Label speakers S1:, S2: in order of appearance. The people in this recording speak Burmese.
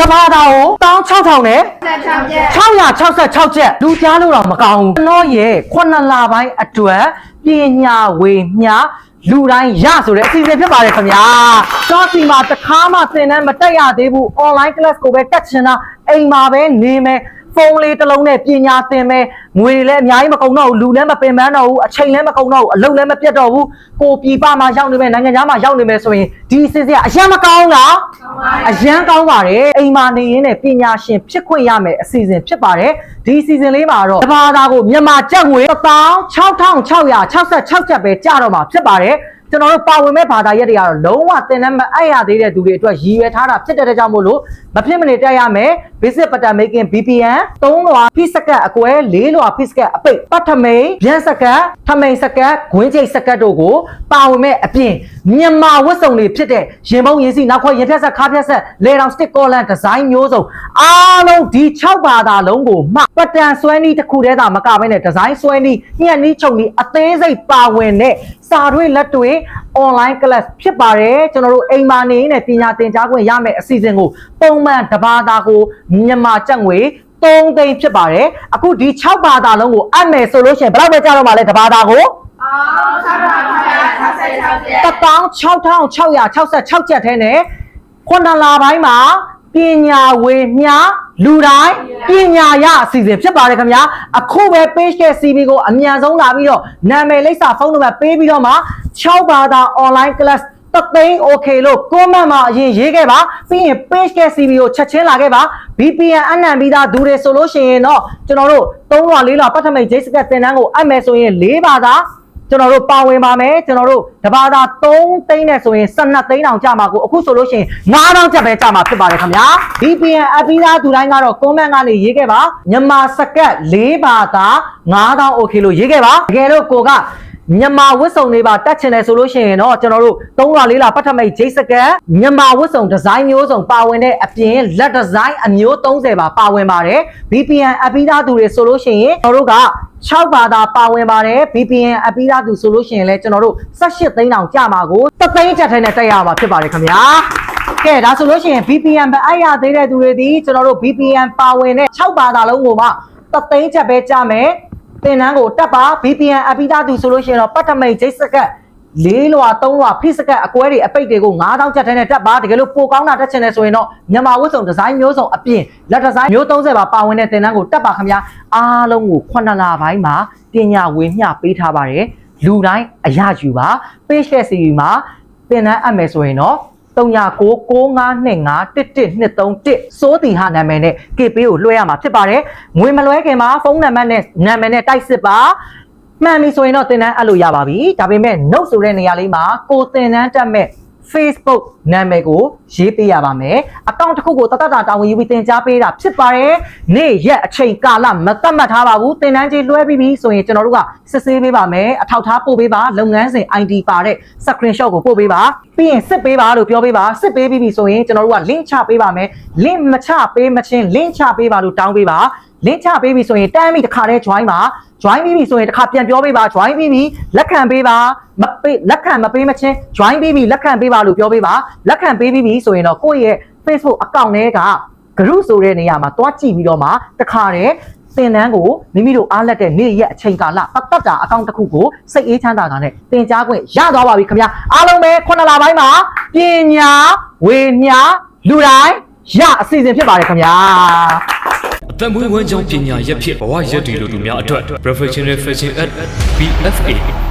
S1: တဘာသာကို16000နဲ့
S2: ဆက်ချောင်းပြက်
S1: 666ချက်လူကြားလို့တော့မကောင်းဘူးကျွန်တော်ရဲ့ခုနှစ်လပိုင်းအတွက်ပညာဝေမျှလူတိုင်းရဆိုတဲ့အစီအစဉ်ဖြစ်ပါတယ်ခင်ဗျာတော့ဒီမှာတစ်ခါမှသင်တန်းမတက်ရသေးဘူး online class ကိုပဲတက်ချင်တာအိမ်မှာပဲနေမယ် ဖုန်းလေးတစ်လုံးနဲ့ပညာသင်မယ်ငွေတွေလည်းအများကြီးမကုန်တော့ဘူးလူလည်းမပင်ပန်းတော့ဘူးအချိန်လည်းမကုန်တော့ဘူးအလုပ်လည်းမပြတ်တော့ဘူးကိုပြည်ပမှာရောက်နေမယ်နိုင်ငံခြားမှာရောက်နေမယ်ဆိုရင်ဒီအစီအစဉ်ကအရင်မကောင်းလားအရန်ကောင်းပါတယ်အိမ်မာနေရင်းနဲ့ပညာရှင်ဖြစ်ခွင့်ရမယ်အစီအစဉ်ဖြစ်ပါတယ်ဒီအစီအစဉ်လေးမှာတော့တဘာသာကိုမြန်မာကျပ်ငွေ16666ချက်ပဲကြတော့မှာဖြစ်ပါတယ် ကျွန်တော်တို့ပါဝင်မဲ့ဘာသာရက်တွေကတော့လုံးဝသင်တန်းမအပ်ရသေးတဲ့သူတွေအတွက်ရည်ရွယ်ထားတာဖြစ်တဲ့အတွက်ကြောင့်မို့လို့မဖြစ်မနေတက်ရမယ် basic pattern making VPN 3လွှာ p စကတ်အကွဲ4လွှာ p စကတ်အပိတ်ပတ်ထမိန်ပြန်စကတ်ထမိန်စကတ်ဂွင်းချိတ်စကတ်တို့ကိုပါဝင်မဲ့အပြင်မြန်မာဝတ်စုံတွေဖြစ်တဲ့ရင်ပုံရင်စီနောက်ခွရင်ဖြတ်ဆက်ခါးဖြတ်ဆက်လေတောင် stick collar design မျိုးစုံအားလုံးဒီ6ဘာသာလုံးကိုမှပတ်တန်ဆွဲနည်းတစ်ခုတည်းသာမကဘဲနဲ့ design ဆွဲနည်းညှက်နည်းချုပ်နည်းအသေးစိတ်ပါဝင်တဲ့ စာတွေလက်တွေ online class ဖြစ်ပါတယ်ကျွန်တော်တို့အိမ်မာနေနဲ့ပညာသင်ကြားခွင့်ရမယ်အစီအစဉ်ကိုပုံမှန်တစ်ဘာသာကိုမြန်မာကျပ်ငွေ3သိန်းဖြစ်ပါတယ်အခုဒီ6ဘာသာလုံးကိုအပ်မယ်ဆိုလို့ရှိရင်ဘယ်လောက်ပဲကြာတော့မှလဲတစ်ဘာသာကို
S2: အော်ဆောက်တာဆက်ဆက်ချောင်းပြက်
S1: 16666ချက်ထဲနဲ့ခုနလပိုင်းမှာပညာဝေမျှ လူတိုင်းပညာရအစီအစဉ်ဖြစ်ပါတယ်ခင်ဗျာအခုပဲ page ရဲ့ CV ကိုအမြန်ဆုံးလာပြီးတော့နာမည်လိပ်စာဖုန်းနံပါတ်ပေးပြီးတော့မှ6ဘာသာ online class တသိန်း okay လို့ comment မှာအရင်ရေးခဲ့ပါပြီးရင် page ရဲ့ CV ကိုချက်ချင်းလာခဲ့ပါ VPN အနံပြီးသားဒူတွေဆိုလို့ရှိရင်တော့ကျွန်တော်တို့3လွှာ4လွှာပတ်ထမိတ်ဂျိတ်စကတ်တင်တန်းကိုအပ်မယ်ဆိုရင်4ဘာသာ ကျွန်တော်တို့ပါဝင်ပါမယ်ကျွန်တော်တို့တဘာသာ3သိန်းနဲ့ဆိုရင်12သိန်းတောင်ကြာမှာကိုအခုဆိုလို့ရှိရင်9000ကျပ်ပဲကြာမှာဖြစ်ပါတယ်ခင်ဗျာ VPN အပြီးသားသူတိုင်းကတော့ comment ကနေရေးခဲ့ပါမြန်မာစကတ်4ဘာသာ9000 okay လို့ရေးခဲ့ပါတကယ်လို့ကိုက မြန်မာဝတ်စုံတွေပါတက်ချင်တယ်ဆိုလို့ရှိရင်တော့ကျွန်တော်တို့3လ4လပတ်ထမိတ်ဂျိတ်စကန်မြန်မာဝတ်စုံဒီဇိုင်းမျိုးစုံပါဝင်တဲ့အပြင်လက်ဒီဇိုင်းအမျိုး30ပါပါဝင်ပါတယ် VPN အပိသားသူတွေဆိုလို့ရှိရင်ကျွန်တော်တို့က6ဘာသာပါဝင်ပါတယ် VPN အပိသားသူဆိုလို့ရှိရင်လည်းကျွန်တော်တို့18သိန်းတောင်ကြာမှာကိုတသိန်းချက်ထဲနဲ့တက်ရမှာဖြစ်ပါတယ်ခင်ဗျာကဲဒါဆိုလို့ရှိရင် VPN ပဲအဲ့ရသေးတဲ့သူတွေဒီကျွန်တော်တို့ VPN ပါဝင်တဲ့6ဘာသာလုံးကိုမှတသိန်းချက်ပဲကြာမယ် သင်တန်းကိုတက်ပါ VPN အပိသားသူဆိုလို့ရှိရင်တော့ပတ်ထမိတ်ဂျိတ်စကတ်၄လွှာ၃လွှာဖိစကတ်အကွဲတွေအပိတ်တွေကို9000ကျပ်ထဲနဲ့တက်ပါတကယ်လို့ပိုကောင်းတာတက်ချင်တယ်ဆိုရင်တော့မြန်မာဝတ်စုံဒီဇိုင်းမျိုးစုံအပြင်လက်ဒီဇိုင်းမျိုး30ပါပါဝင်တဲ့သင်တန်းကိုတက်ပါခင်ဗျာအားလုံးကိုခုနှစ်လပိုင်းမှာပညာဝေမျှပေးထားပါတယ်လူတိုင်းအရယူပါ page ရဲ့ CV မှာသင်တန်းအပ်မယ်ဆိုရင်တော့ 3995251123စိုးတီဟာနာမည်နဲ့ KP ကိုလွှဲရမှာဖြစ်ပါတယ်ငွေမလွှဲခင်မှာဖုန်းနံပါတ်နဲ့နာမည်နဲ့တိုက်စစ်ပါမှန်ပြီဆိုရင်တော့သင်တန်းအပ်လို့ရပါပြီဒါပေမဲ့ note ဆိုတဲ့နေရာလေးမှာကိုသင်တန်းတက်မဲ့ Facebook နာမည်ကိုရေးပေးရပါမယ်အကောင့်တစ်ခုကိုတတ်တတ်တာတာဝန်ယူပြီးသင်ကြားပေးတာဖြစ်ပါတယ်နေ့ရက်အချိန်ကာလမသတ်မှတ်ထားပါဘူးသင်တန်းကြီးလွှဲပြီးပြီဆိုရင်ကျွန်တော်တို့ကစစ်ဆေးပေးပါမယ်အထောက်ထားပို့ပေးပါလုပ်ငန်းစဉ် ID ပါတဲ့ screenshot ကိုပို့ပေးပါပြီးရင်စစ်ပေးပါလို့ပြောပေးပါစစ်ပေးပြီးပြီဆိုရင်ကျွန်တော်တို့က link ချပေးပါမယ် link မချပေးမချင်း link ချပေးပါလို့တောင်းပေးပါ link ချပေးပြီဆိုရင်တန်းပြီတစ်ခါတည်း join ပါ join ပြီးပြီဆိုရင်တစ်ခါပြန်ပြောပေးပါ join ပြီးပြီလက်ခံပေးပါမပေးလက်ခံမပေးမချင်း join ပြီးပြီလက်ခံပေးပါလို့ပြောပေးပါလက်ခံပေးပြီးပြီဆိုရင်တော့ကိုယ့်ရဲ့ Facebook account ထဲက group ဆိုတဲ့နေရာမှာတွားကြည့်ပြီးတော့မှတစ်ခါတည်းသင်တန်းကိုမိမိတို့အားလက်တဲ့နေ့ရက်အချိန်ကာလပတ်သက်တာအကောင့်တစ်ခုကိုစိတ်အေးချမ်းသာတာနဲ့သင်ကြားခွင့်ရသွားပါပြီခင်ဗျာအားလုံးပဲခုနှစ်လပိုင်းမှာပညာဝေမျှလူတိုင်းရအစီအစဉ်ဖြစ်ပါတယ်ခင်ဗျာ
S3: အသက်မွေးဝမ်းကြောင်းပညာရက်ဖြစ်ဘဝရက်တည်လို့လူများအတွက် professional fashion at BFA